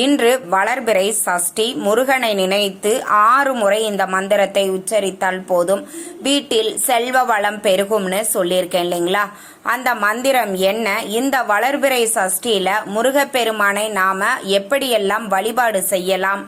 இன்று வளர்பிறை சஷ்டி முருகனை நினைத்து ஆறு முறை இந்த மந்திரத்தை உச்சரித்தால் போதும். வீட்டில் செல்வ வளம் பெருகும்னு சொல்லியிருக்கேன் இல்லைங்களா? அந்த மந்திரம் என்ன? இந்த வளர்பிறை சஷ்டியில முருகப்பெருமானை நாம எப்படியெல்லாம் வழிபாடு செய்யலாம்?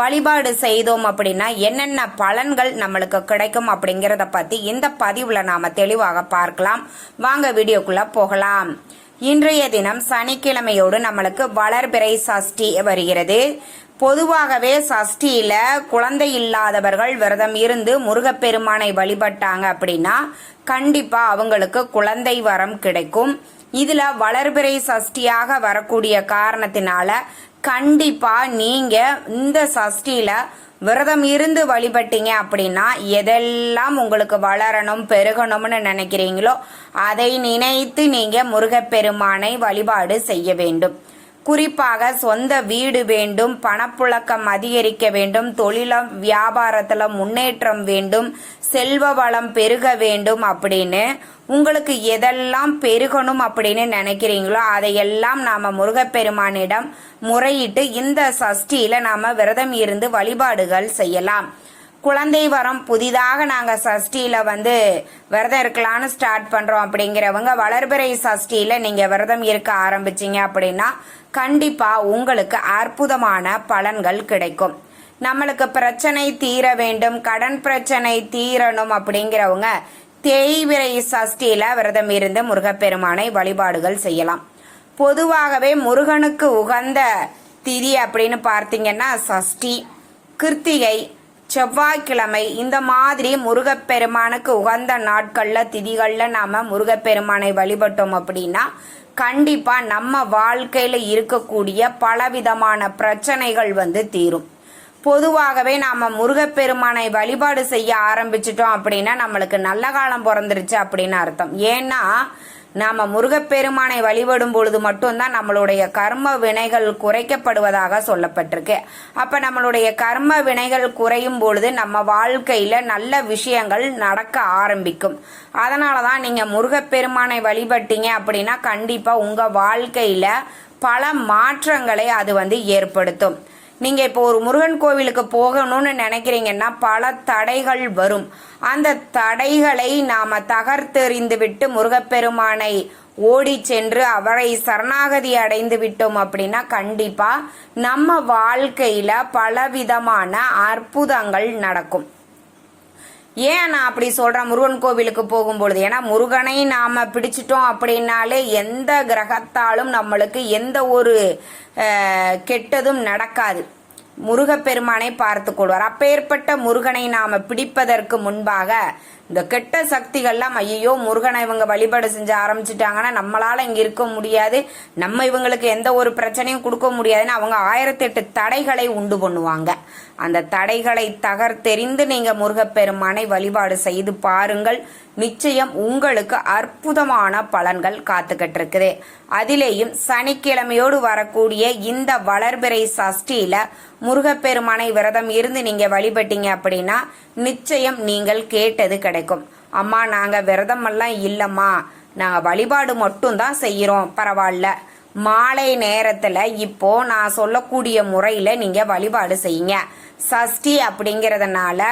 வழிபாடு செய்தோம் அப்படின்னா என்னென்ன பலன்கள் நம்மளுக்கு கிடைக்கும் அப்படிங்கறத பத்தி இந்த பதிவுல நாம தெளிவாக பார்க்கலாம். வாங்க வீடியோக்குள்ள போகலாம். இன்றைய தினம் சனிக்கிழமையோடு நம்மளுக்கு வளர்பிறை சஷ்டி வருகிறது. பொதுவாகவே சஷ்டியில குழந்தை இல்லாதவர்கள் விரதம் இருந்து முருகப்பெருமானை வழிபட்டாங்க அப்படின்னா கண்டிப்பா அவங்களுக்கு குழந்தை வரம் கிடைக்கும். இதுல வளர்பிறை சஷ்டியாக வரக்கூடிய காரணத்தினால கண்டிப்பா நீங்க இந்த சஷ்டியில விரதம் இருந்து வழிபட்டீங்க அப்படின்னா எதெல்லாம் உங்களுக்கு வளரணும் பெருகணும்னு நினைக்கிறீங்களோ அதை நினைத்து நீங்க முருகப்பெருமானை வழிபாடு செய்ய வேண்டும். குறிப்பாக சொந்த வீடு வேண்டும் பணப்புழக்கம் அதிகரிக்க வேண்டும் தொழிலம் வியாபாரத்தில் முன்னேற்றம் வேண்டும் செல்வ வளம் பெருக வேண்டும் அப்படின்னு உங்களுக்கு எதெல்லாம் பெருகணும் அப்படின்னு நினைக்கிறீங்களோ அதையெல்லாம் நாம முருகப்பெருமானிடம் முறையிட்டு இந்த சஷ்டியில நாம விரதம் இருந்து வழிபாடுகள் செய்யலாம். குழந்தை வரம் புதிதாக நாங்க சஷ்டியில வந்து விரதம் இருக்கலாம்னு ஸ்டார்ட் பண்றோம் அப்படிங்கிறவங்க வளர்பிறை சஷ்டியில நீங்க விரதம் இருக்க ஆரம்பிச்சீங்க அப்படின்னா கண்டிப்பா உங்களுக்கு அற்புதமான பலன்கள் கிடைக்கும். நம்மளுக்கு பிரச்சனை தீர வேண்டும் கடன் பிரச்சனை தீரணும் அப்படிங்கிறவங்க தேய்விரை சஷ்டியில விரதம் இருந்து முருகப்பெருமானை வழிபாடுகள் செய்யலாம். பொதுவாகவே முருகனுக்கு உகந்த திதி அப்படின்னு பார்த்தீங்கன்னா சஷ்டி கிருத்திகை செவ்வாய்க்கிழமை இந்த மாதிரி முருகப்பெருமானுக்கு உகந்த நாட்களில் திதிகளில் நாம் முருகப்பெருமானை வழிபட்டோம் அப்படின்னா கண்டிப்பாக நம்ம வாழ்க்கையில் இருக்கக்கூடிய பலவிதமான பிரச்சனைகள் வந்து தீரும். பொதுவாகவே நாம் முருகப்பெருமானை வழிபாடு செய்ய ஆரம்பிச்சிட்டோம் அப்படின்னா நம்மளுக்கு நல்ல காலம் பிறந்துருச்சு அப்படின்னு அர்த்தம். ஏன்னா நாம முருகப்பெருமானை வழிபடும் பொழுது மட்டும்தான் நம்மளுடைய கர்ம வினைகள் குறைக்கப்படுவதாக சொல்லப்பட்டிருக்கு. அப்ப நம்மளுடைய கர்ம வினைகள் குறையும் பொழுது நம்ம வாழ்க்கையில நல்ல விஷயங்கள் நடக்க ஆரம்பிக்கும். அதனாலதான் நீங்க முருகப்பெருமானை வழிபட்டீங்க அப்படின்னா கண்டிப்பா உங்க வாழ்க்கையில பல மாற்றங்களை அது வந்து ஏற்படுத்தும். நீங்கள் இப்போ ஒரு முருகன் கோவிலுக்கு போகணும்னு நினைக்கிறீங்கன்னா பல தடைகள் வரும். அந்த தடைகளை நாம் தகர்த்தெறிந்து விட்டு முருகப்பெருமானை ஓடி சென்று அவரை சரணாகதி அடைந்து விட்டோம் அப்படின்னா கண்டிப்பாக நம்ம வாழ்க்கையில் பலவிதமான அற்புதங்கள் நடக்கும். ஏன் நான் அப்படி சொல்றேன்? முருகன் கோவிலுக்கு போகும்பொழுது. ஏன்னா முருகனை நாம பிடிச்சிட்டோம் அப்படின்னாலே எந்த கிரகத்தாலும் நம்மளுக்கு எந்த ஒரு கெட்டதும் நடக்காது. முருகப்பெருமானை பார்த்து கொள்வார். அப்பேற்பட்ட முருகனை நாம பிடிப்பதற்கு முன்பாக இந்த கெட்ட சக்திகள்லாம் ஐயோ முருகனை இவங்க வழிபாடு செஞ்சு ஆரம்பிச்சிட்டாங்கன்னா நம்மளால இங்க இருக்க முடியாது. நம்ம இவங்களுக்கு எந்த ஒரு பிரச்சனையும் கொடுக்க முடியாதுன்னு அவங்க ஆயிரத்தி எட்டு தடைகளை உண்டு பண்ணுவாங்க. அந்த தடைகளை தகர்த்தெறிந்து நீங்க முருகப்பெருமானை வழிபாடு செய்து பாருங்கள். நிச்சயம் உங்களுக்கு அற்புதமான பலன்கள் காத்துக்கிட்டு இருக்குது அதிலேயும் சனிக்கிழமையோடு வரக்கூடிய இந்த வளர்பிறை சஷ்டியில முருகப்பெருமானை விரதம் இருந்து நீங்க வழிபட்டீங்க அப்படின்னா நிச்சயம் நீங்கள் கேட்டது கிடைக்கும். அம்மா நாங்க விரதம் எல்லாம் இல்லம்மா. நாங்க வழிபாடு மட்டும் தான் செய்யறோம். பரவாயில்ல. மாலை நேரத்துல இப்போ நான் சொல்லக்கூடிய முறையில நீங்க வழிபாடு செய்யுங்க. சஷ்டி அப்படிங்கறதுனால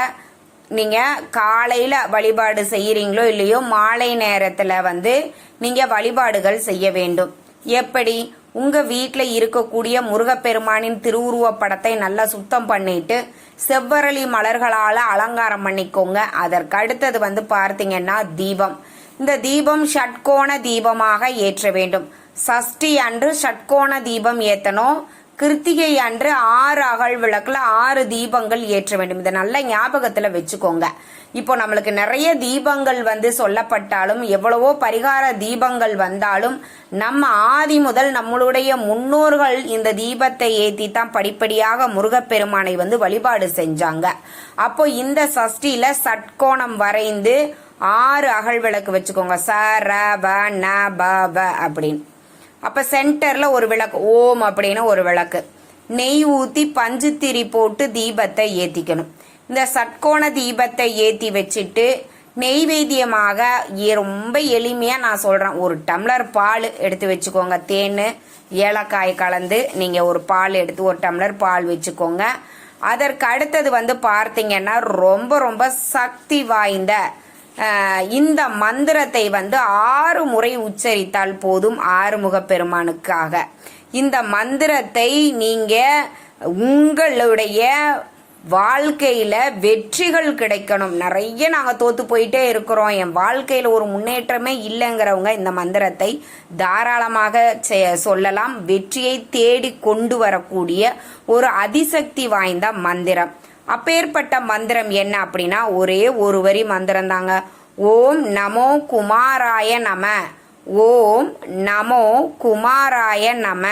நீங்க காலையில வழிபாடு செய்யறீங்களோ இல்லையோ மாலை நேரத்துல வந்து நீங்க வழிபாடுகள் செய்ய வேண்டும். எப்படி? உங்க வீட்டில் இருக்கக்கூடிய முருகப்பெருமானின் திருவுருவப் படத்தை நல்லா சுத்தம் பண்ணிட்டு செவ்வரளி மலர்களால் அலங்காரம் பண்ணிக்கோங்க. அதற்கு அடுத்தது வந்து பார்த்தீங்கன்னா தீபம். இந்த தீபம் ஷட்கோண தீபமாக ஏற்ற வேண்டும். சஷ்டி அன்று ஷட்கோண தீபம் ஏற்றணும் கிருத்திகை அன்று ஆறு அகல் விளக்குல ஆறு தீபங்கள் ஏற்ற வேண்டும். இதை நல்ல ஞாபகத்துல வச்சுக்கோங்க. இப்போ நம்மளுக்கு நிறைய தீபங்கள் வந்து சொல்லப்பட்டாலும் எவ்வளவோ பரிகார தீபங்கள் வந்தாலும் நம்ம ஆதி முதல் நம்மளுடைய முன்னோர்கள் இந்த தீபத்தை ஏத்தி தான் படிப்படியாக முருகப்பெருமானை வந்து வழிபாடு செஞ்சாங்க. அப்போ இந்த சஷ்டியில சட்கோணம் வரைந்து ஆறு அகல் விளக்கு வச்சுக்கோங்க. ச ர வ ந ப வ அப்படின்னு. அப்ப சென்டர்ல ஒரு விளக்கு ஓம் அப்படின்னு ஒரு விளக்கு. நெய் ஊத்தி பஞ்சுத்திரி போட்டு தீபத்தை ஏத்திக்கணும். இந்த சட்கோண தீபத்தை ஏத்தி வச்சுட்டு நெய்வேத்தியமாக ரொம்ப எளிமையாக நான் சொல்கிறேன் ஒரு டம்ளர் பால் எடுத்து வச்சுக்கோங்க. தேன் ஏலக்காய் கலந்து நீங்கள் ஒரு பால் எடுத்து ஒரு டம்ளர் பால் வச்சுக்கோங்க. அதற்கு அடுத்தது வந்து பார்த்தீங்கன்னா ரொம்ப ரொம்ப சக்தி வாய்ந்த இந்த மந்திரத்தை வந்து ஆறு முறை உச்சரித்தால் போதும் ஆறுமுக பெருமானுக்காக. இந்த மந்திரத்தை நீங்க உங்களுடைய வாழ்க்கையில வெற்றிகள் கிடைக்கணும். நிறைய நாங்க தோத்து போயிட்டே இருக்கிறோம். என் வாழ்க்கையில ஒரு முன்னேற்றமே இல்லைங்கிறவங்க இந்த மந்திரத்தை தாராளமாக செ- சொல்லலாம். வெற்றியை தேடி கொண்டு வரக்கூடிய ஒரு அதிசக்தி வாய்ந்த மந்திரம். அப்பேற்பட்ட மந்திரம் என்ன அப்படின்னா ஒரே ஒரு வரி மந்திரம் தாங்க. ஓம் நமோ குமாராய நம. ஓம் நமோ குமாராய நம.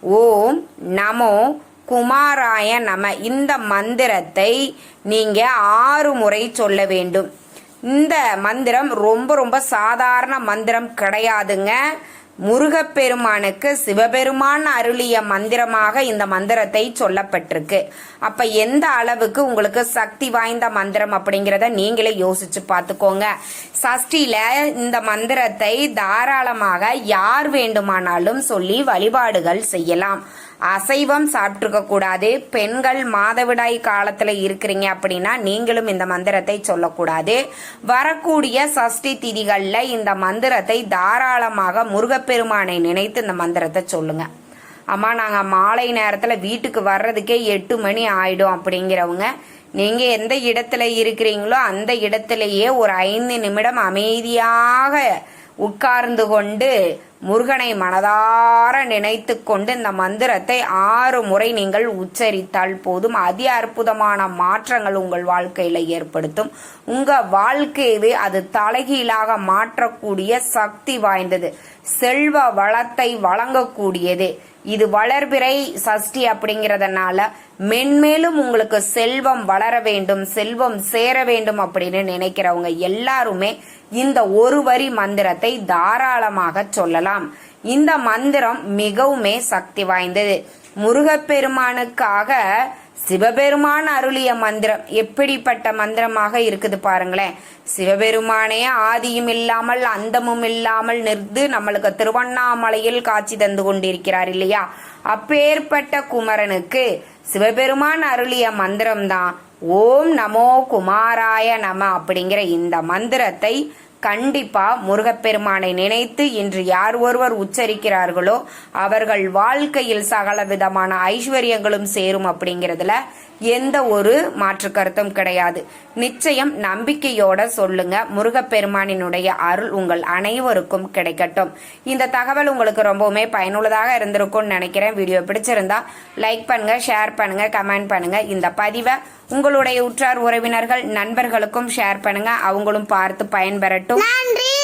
ஓம் நமோ குமாராய நம. இந்த மந்திரத்தை நீங்க ஆறு முறை சொல்ல வேண்டும். இந்த மந்திரம் ரொம்ப ரொம்ப சாதாரண மந்திரம் கிடையாதுங்க. முருகப்பெருமானுக்கு சிவபெருமான் அருளிய மந்திரமாக இந்த மந்திரத்தை சொல்லப்பட்டிருக்கு. அப்ப எந்த அளவுக்கு உங்களுக்கு சக்தி வாய்ந்த மந்திரம் அப்படிங்கிறத நீங்களே யோசிச்சு பார்த்துக்கோங்க. சஷ்டியில இந்த மந்திரத்தை தாராளமாக யார் வேண்டுமானாலும் சொல்லி வழிபாடுகள் செய்யலாம். அசைவம் சாப்பிட்டுருக்க கூடாது. பெண்கள் மாதவிடாய் காலத்துல இருக்கிறீங்க அப்படின்னா நீங்களும் இந்த மந்திரத்தை சொல்லக்கூடாது. வரக்கூடிய சஷ்டி திதிகள்ல இந்த மந்திரத்தை தாராளமாக முருகப்பெருமானை நினைத்து இந்த மந்திரத்தை சொல்லுங்க. அம்மா நாங்க மாலை நேரத்துல வீட்டுக்கு வர்றதுக்கே எட்டு மணி ஆயிடும் அப்படிங்கிறவங்க நீங்க எந்த இடத்துல இருக்கிறீங்களோ அந்த இடத்துலையே ஒரு ஐந்து நிமிடம் அமைதியாக உட்கார்ந்து கொண்டு முருகனை மனதார நினைத்து கொண்டு இந்த மந்திரத்தை ஆறு முறை நீங்கள் உச்சரித்தால் போதும். அதி அற்புதமான மாற்றங்கள் உங்கள் வாழ்க்கையில் ஏற்படுத்தும். உங்கள் வாழ்க்கையவே அது தலைகீழாக மாற்றக்கூடிய சக்தி வாய்ந்தது. செல்வ வளத்தை வழங்கக்கூடியது. இது வளர்பிறை சஷ்டி அப்படிங்கறதுனால மென்மேலும் உங்களுக்கு செல்வம் வளர வேண்டும் செல்வம் சேர வேண்டும் அப்படின்னு நினைக்கிறவங்க எல்லாருமே இந்த ஒரு வரி மந்திரத்தை தாராளமாக சொல்லலாம். இந்த மந்திரம் மிகவுமே சக்தி வாய்ந்தது. முருகப்பெருமானுக்காக சிவபெருமான் அருளிய மந்திரம் எப்படிப்பட்ட மந்திரமாக இருக்குது பாருங்களேன். சிவபெருமானே ஆதியும் இல்லாமல் அந்தமும் இல்லாமல் நிறுத்து நம்மளுக்கு திருவண்ணாமலையில் காட்சி தந்து கொண்டிருக்கிறார் இல்லையா? அப்பேற்பட்ட குமரனுக்கு சிவபெருமான் அருளிய மந்திரம்தான். ஓம் நமோ குமாராய நம அப்படிங்கிற இந்த மந்திரத்தை கண்டிப்பா முருகப்பெருமானை நினைத்து இன்று யார் ஒருவர் உச்சரிக்கிறார்களோ அவர்கள் வாழ்க்கையில் சகல விதமான ஐஸ்வர்யங்களும் சேரும் அப்படிங்கிறதுல எந்த ஒரு மாற்று கருத்தும் கிடையாது. நிச்சயம் நம்பிக்கையோட சொல்லுங்க. முருகப்பெருமானினுடைய அருள் உங்கள் அனைவருக்கும் கிடைக்கட்டும். இந்த தகவல் உங்களுக்கு ரொம்பவுமே பயனுள்ளதாக இருந்திருக்கும்னு நினைக்கிறேன். வீடியோ பிடிச்சிருந்தா லைக் பண்ணுங்க ஷேர் பண்ணுங்க கமெண்ட் பண்ணுங்க. இந்த பதிவை உங்களுடைய உற்றார் உறவினர்கள் நண்பர்களுக்கும் ஷேர் பண்ணுங்க. அவங்களும் பார்த்து பயன்பெறட்டும். நன்றி!